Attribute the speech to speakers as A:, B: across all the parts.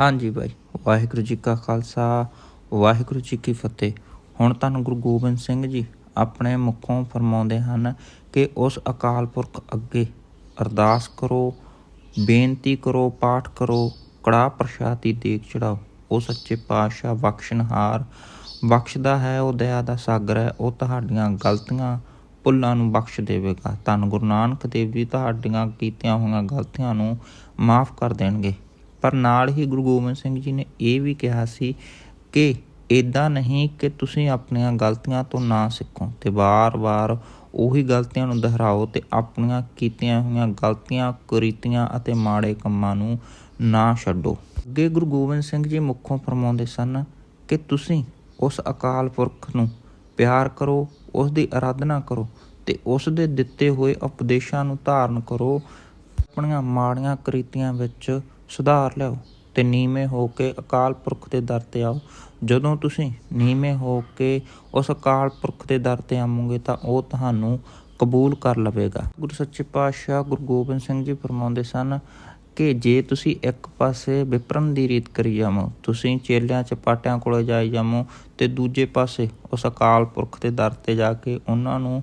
A: ਹਾਂਜੀ ਬਾਈ ਵਾਹਿਗੁਰੂ ਜੀ ਕਾ ਖਾਲਸਾ, ਵਾਹਿਗੁਰੂ ਜੀ ਕੀ ਫਤਿਹ। ਹੁਣ ਤੁਹਾਨੂੰ ਗੁਰੂ ਗੋਬਿੰਦ ਸਿੰਘ ਜੀ ਆਪਣੇ ਮੁਖੋਂ ਫਰਮਾਉਂਦੇ ਹਨ ਕਿ ਉਸ ਅਕਾਲ ਪੁਰਖ ਅੱਗੇ ਅਰਦਾਸ ਕਰੋ, ਬੇਨਤੀ ਕਰੋ, ਪਾਠ ਕਰੋ ਕੜਾ ਪ੍ਰਸ਼ਾਦ ਦੀ ਦੇਗ ਚੜਾਓ। ਉਹ ਸੱਚੇ ਪਾਤਸ਼ਾਹ ਬਖਸ਼ਣਹਾਰ, ਬਖਸ਼ਦਾ ਹੈ, ਉਹ ਦਇਆ ਦਾ ਸਾਗਰ ਹੈ, ਉਹ ਤੁਹਾਡੀਆਂ ਗਲਤੀਆਂ ਭੁੱਲਾਂ ਨੂੰ ਬਖਸ਼ ਦੇਵੇਗਾ। ਧੰਨ ਗੁਰੂ ਨਾਨਕ ਦੇਵ ਜੀ, ਤੁਹਾਡੀਆਂ ਕੀਤੀਆਂ ਹੋਈਆਂ ਗਲਤੀਆਂ ਨੂੰ ਮਾਫ ਕਰ ਦੇਣਗੇ। ਪਰ ਨਾਲ ਹੀ ਗੁਰੂ ਗੋਬਿੰਦ ਸਿੰਘ ਜੀ ਨੇ ਇਹ ਵੀ ਕਿਹਾ ਸੀ ਕਿ ਇਦਾਂ ਨਹੀਂ ਕਿ ਤੁਸੀਂ ਆਪਣੀਆਂ ਗਲਤੀਆਂ ਤੋਂ ਨਾ ਸਿੱਖੋ ਤੇ ਵਾਰ-ਵਾਰ ਉਹੀ ਗਲਤੀਆਂ ਨੂੰ ਦੁਹਰਾਓ ਤੇ ਆਪਣੀਆਂ ਕੀਤੀਆਂ ਹੋਈਆਂ ਗਲਤੀਆਂ, ਕੁਰੀਤੀਆਂ ਅਤੇ ਮਾੜੇ ਕੰਮਾਂ ਨੂੰ ਨਾ ਛੱਡੋ। ਅੱਗੇ ਗੁਰੂ ਗੋਬਿੰਦ ਸਿੰਘ ਜੀ ਮੁੱਖੋਂ ਫਰਮਾਉਂਦੇ ਸਨ ਕਿ ਤੁਸੀਂ ਉਸ ਅਕਾਲ ਪੁਰਖ ਨੂੰ ਪਿਆਰ ਕਰੋ, ਉਸ ਦੀ ਆਰਾਧਨਾ ਕਰੋ ਤੇ ਉਸ ਦੇ ਦਿੱਤੇ ਹੋਏ ਉਪਦੇਸ਼ਾਂ ਨੂੰ ਧਾਰਨ ਕਰੋ, ਆਪਣੀਆਂ ਮਾੜੀਆਂ ਕ੍ਰਿਤੀਆਂ ਵਿੱਚ ਸੁਧਾਰ ਲਿਆਓ ਤੇ ਨੀਵੇਂ ਹੋ ਕੇ ਅਕਾਲ ਪੁਰਖ ਦੇ ਦਰ ਤੇ ਆਓ। ਜਦੋਂ ਤੁਸੀਂ ਨੀਵੇਂ ਹੋ ਕੇ ਉਸ ਅਕਾਲ ਪੁਰਖ ਦੇ ਦਰ ਤੇ ਆਵੋਗੇ ਤਾਂ ਉਹ ਤੁਹਾਨੂੰ ਕਬੂਲ ਕਰ ਲਵੇਗਾ। ਗੁਰੂ ਸੱਚੇ ਪਾਤਸ਼ਾਹ ਗੁਰੂ ਗੋਬਿੰਦ ਸਿੰਘ ਜੀ ਫਰਮਾਉਂਦੇ ਸਨ ਕਿ ਜੇ ਤੁਸੀਂ ਇੱਕ ਪਾਸੇ ਵਿਪਰਨ ਦੀ ਰੀਤ ਕਰੀ ਜਾਵੋ, ਤੁਸੀਂ ਚੇਲਿਆਂ ਚਪਾਟਿਆਂ ਕੋਲੇ ਜਾਈ ਜਾਵੋ ਤੇ ਦੂਜੇ ਪਾਸੇ ਉਸ ਅਕਾਲ ਪੁਰਖ ਦੇ ਦਰ ਤੇ ਜਾ ਕੇ ਉਹਨਾਂ ਨੂੰ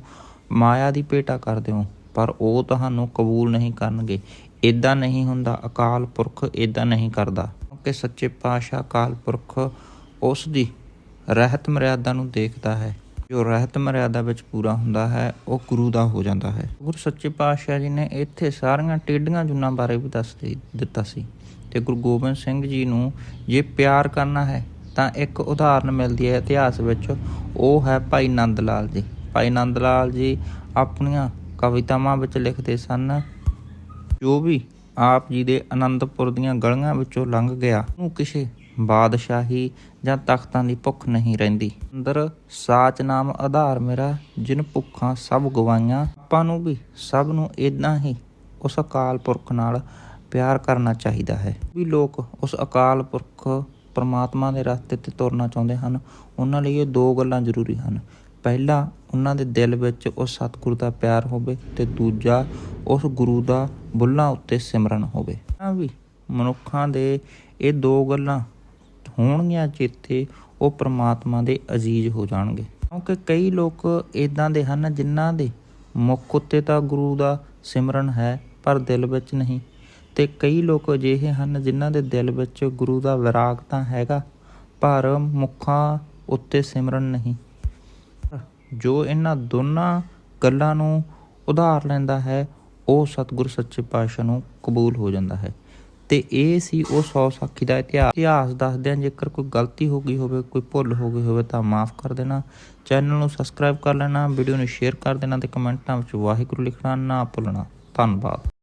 A: ਮਾਇਆ ਦੀ ਭੇਟਾ ਕਰ ਦਿਓ, ਪਰ ਉਹ ਤੁਹਾਨੂੰ ਕਬੂਲ ਨਹੀਂ ਕਰਨਗੇ। ਇਦਾਂ ਨਹੀਂ ਹੁੰਦਾ, ਅਕਾਲ ਪੁਰਖ ਇਦਾਂ ਨਹੀਂ ਕਰਦਾ। ਕਿਉਂਕਿ ਸੱਚੇ ਪਾਤਸ਼ਾਹ ਅਕਾਲ ਪੁਰਖ ਉਸ ਦੀ ਰਹਿਤ ਮਰਿਆਦਾ ਨੂੰ ਦੇਖਦਾ ਹੈ। ਜੋ ਰਹਿਤ ਮਰਿਆਦਾ ਵਿੱਚ ਪੂਰਾ ਹੁੰਦਾ ਹੈ, ਉਹ ਗੁਰੂ ਦਾ ਹੋ ਜਾਂਦਾ ਹੈ। ਗੁਰੂ ਸੱਚੇ ਪਾਤਸ਼ਾਹ ਜੀ ਨੇ ਇੱਥੇ ਸਾਰੀਆਂ ਟੇਢੀਆਂ ਜੁਨਾਂ ਬਾਰੇ ਵੀ ਦੱਸ ਦੇ- ਦਿੱਤਾ ਸੀ। ਤੇ ਗੁਰੂ ਗੋਬਿੰਦ ਸਿੰਘ ਜੀ ਨੂੰ ਜੇ ਪਿਆਰ ਕਰਨਾ ਹੈ, ਤਾਂ ਇੱਕ ਉਦਾਹਰਨ ਮਿਲਦੀ ਹੈ ਇਤਿਹਾਸ ਵਿੱਚ, ਉਹ ਹੈ ਭਾਈ ਨੰਦ ਲਾਲ ਜੀ। ਭਾਈ ਨੰਦ ਲਾਲ ਜੀ ਆਪਣੀਆਂ ਕਵਿਤਾਵਾਂ ਵਿੱਚ ਲਿਖਦੇ ਸਨ ਜੋ ਵੀ ਆਪ ਜੀ ਦੇ ਅਨੰਦਪੁਰ ਦੀਆਂ ਗਲੀਆਂ ਵਿੱਚੋਂ ਲੰਘ ਗਿਆ ਉਹ ਕਿਸੇ ਬਾਦਸ਼ਾਹੀ ਜਾਂ ਤਖਤਾਂ ਦੀ ਭੁੱਖ ਨਹੀਂ ਰਹਿੰਦੀ। ਅੰਦਰ ਸਾਚ ਨਾਮ ਆਧਾਰ ਮੇਰਾ, ਜਿਨ ਭੁੱਖਾਂ ਸਭ ਗਵਾਈਆਂ। ਆਪਾਂ ਨੂੰ ਵੀ ਸਭ ਨੂੰ ਇਦਾਂ ਹੀ ਉਸ ਅਕਾਲ ਪੁਰਖ ਨਾਲ ਪਿਆਰ ਕਰਨਾ ਚਾਹੀਦਾ ਹੈ। ਵੀ ਲੋਕ ਉਸ ਅਕਾਲ ਪੁਰਖ ਪਰਮਾਤਮਾ ਦੇ ਰਸਤੇ ਤੇ ਤੁਰਨਾ ਚਾਹੁੰਦੇ ਹਨ, ਉਹਨਾਂ ਲਈ ਇਹ ਦੋ ਗੱਲਾਂ ਜ਼ਰੂਰੀ ਹਨ। ਪਹਿਲਾ ਉਹਨਾਂ ਦੇ ਦਿਲ ਵਿੱਚ ਉਸ ਸਤਿਗੁਰੂ ਦਾ ਪਿਆਰ ਹੋਵੇ ਤੇ ਦੂਜਾ ਉਸ ਗੁਰੂ ਦਾ ਬੁੱਲਾਂ ਉੱਤੇ ਸਿਮਰਨ ਹੋਵੇ। ਆ ਵੀ ਮਨੁੱਖਾਂ ਦੇ ਇਹ ਦੋ ਗੱਲਾਂ ਹੋਣਗੀਆਂ ਚੇਤੇ ਉਹ ਪ੍ਰਮਾਤਮਾ ਦੇ ਅਜ਼ੀਜ਼ ਹੋ ਜਾਣਗੇ। ਕਿਉਂਕਿ ਕਈ ਲੋਕ ਇਦਾਂ ਦੇ ਹਨ ਜਿਨ੍ਹਾਂ ਦੇ ਮੁੱਖ ਉੱਤੇ ਤਾਂ ਗੁਰੂ ਦਾ ਸਿਮਰਨ ਹੈ, ਪਰ ਦਿਲ ਵਿੱਚ ਨਹੀਂ। ਤੇ ਕਈ ਲੋਕ ਅਜਿਹੇ ਹਨ ਜਿਨ੍ਹਾਂ ਦੇ ਦਿਲ ਵਿੱਚ ਗੁਰੂ ਦਾ ਵਿਰਾਗ ਤਾਂ ਹੈਗਾ, ਪਰ ਮੁੱਖਾਂ ਉੱਤੇ ਸਿਮਰਨ ਨਹੀਂ। ਜੋ ਇਹਨਾਂ ਦੋਨਾਂ ਗੱਲਾਂ ਨੂੰ ਉਧਾਰ ਲੈਂਦਾ ਹੈ, ਉਹ ਸਤਿਗੁਰ ਸੱਚੇ ਪਾਤਸ਼ਾਹ ਨੂੰ ਕਬੂਲ ਹੋ ਜਾਂਦਾ ਹੈ। ਤੇ ਇਹ ਸੀ ਉਹ ਸੌ ਸਾਖੀ ਦਾ ਇਤਿਹਾਸ। ਇਤਿਹਾਸ ਦੱਸਦਿਆਂ ਜੇਕਰ ਕੋਈ ਗਲਤੀ ਹੋ ਗਈ ਹੋਵੇ, ਕੋਈ ਭੁੱਲ ਹੋ ਗਈ ਹੋਵੇ ਤਾਂ ਮਾਫ ਕਰ ਦੇਣਾ। ਚੈਨਲ ਨੂੰ ਸਬਸਕ੍ਰਾਈਬ ਕਰ ਲੈਣਾ, ਵੀਡੀਓ ਨੂੰ ਸ਼ੇਅਰ ਕਰ ਦੇਣਾ ਤੇ ਕਮੈਂਟਾਂ ਵਿੱਚ ਵਾਹਿਗੁਰੂ ਲਿਖਣਾ ਨਾ ਭੁੱਲਣਾ। ਧੰਨਵਾਦ।